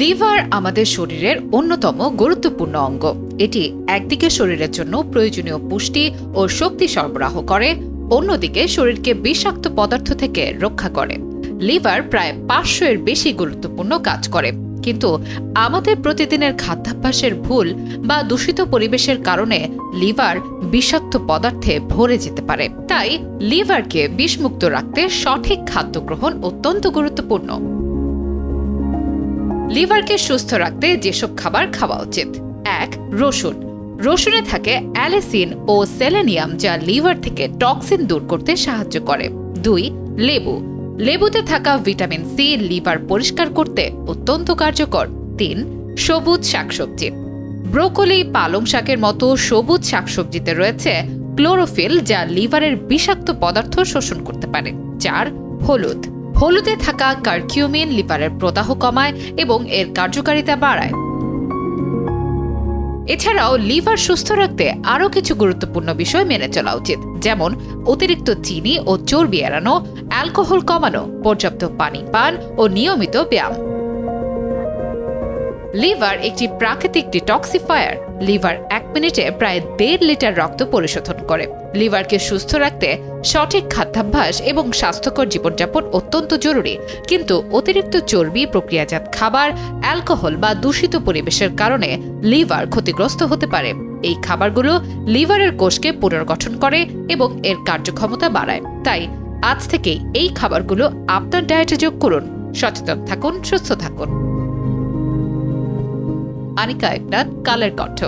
Liver আমাদের শরীরের অন্যতম গুরুত্বপূর্ণ অঙ্গ। এটি একদিকে শরীরের জন্য প্রয়োজনীয় পুষ্টি ও শক্তি সরবরাহ করে, অন্যদিকে শরীরকে বিষাক্ত পদার্থ থেকে রক্ষা করে। লিভার প্রায় পাঁচশো এর বেশি গুরুত্বপূর্ণ কাজ করে। কিন্তু আমাদের প্রতিদিনের খাদ্যাভ্যাসের ভুল বা দূষিত পরিবেশের কারণে লিভার বিষাক্ত পদার্থে ভরে যেতে পারে। তাই লিভারকে বিষমুক্ত রাখতে সঠিক খাদ্য গ্রহণ অত্যন্ত গুরুত্বপূর্ণ। লিভারকে সুস্থ রাখতে যেসব খাবার খাওয়া উচিত। এক, রসুন। রসুনে থাকে অ্যালেসিন ও সেলেনিয়াম যা লিভার থেকে টক্সিন দূর করতে সাহায্য করে। দুই, লেবু। লেবুতে থাকা ভিটামিন সি লিভার পরিষ্কার করতে অত্যন্ত কার্যকর। তিন, সবুজ শাকসবজি। ব্রোকলি, পালং শাকের মতো সবুজ শাকসবজিতে রয়েছে ক্লোরোফিল যা লিভারের বিষাক্ত পদার্থ শোষণ করতে পারে। চার, হলুদ। হলুদে থাকা কার্কিউমিন লিভারের প্রদাহ কমায় এবং এর কার্যকারিতা বাড়ায়। এছাড়াও লিভার সুস্থ রাখতে আরও কিছু গুরুত্বপূর্ণ বিষয় মেনে চলা উচিত, যেমন অতিরিক্ত চিনি ও চর্বি এড়ানো, অ্যালকোহল কমানো, পর্যাপ্ত পানি পান ও নিয়মিত ব্যায়াম। লিভার একটি প্রাকৃতিক ডিটক্সিফায়ার লিভার এক মিনিটে প্রায় দেড় লিটার রক্ত পরিশোধন করে। লিভারকে সুস্থ রাখতে সঠিক খাদ্যাভ্যাস এবং স্বাস্থ্যকর জীবনযাপন অত্যন্ত জরুরি। কিন্তু অতিরিক্ত চর্বি, প্রক্রিয়াজাত খাবার, অ্যালকোহল বা দূষিত পরিবেশের কারণে লিভার ক্ষতিগ্রস্ত হতে পারে। এই খাবারগুলো লিভারের কোষকে পুনর্গঠন করে এবং এর কার্যক্ষমতা বাড়ায়। তাই আজ থেকেই এই খাবারগুলো আপনার ডায়েটে যোগ করুন। সচেতন থাকুন, সুস্থ থাকুন। আনিকা একনাথ কালের কণ্ঠ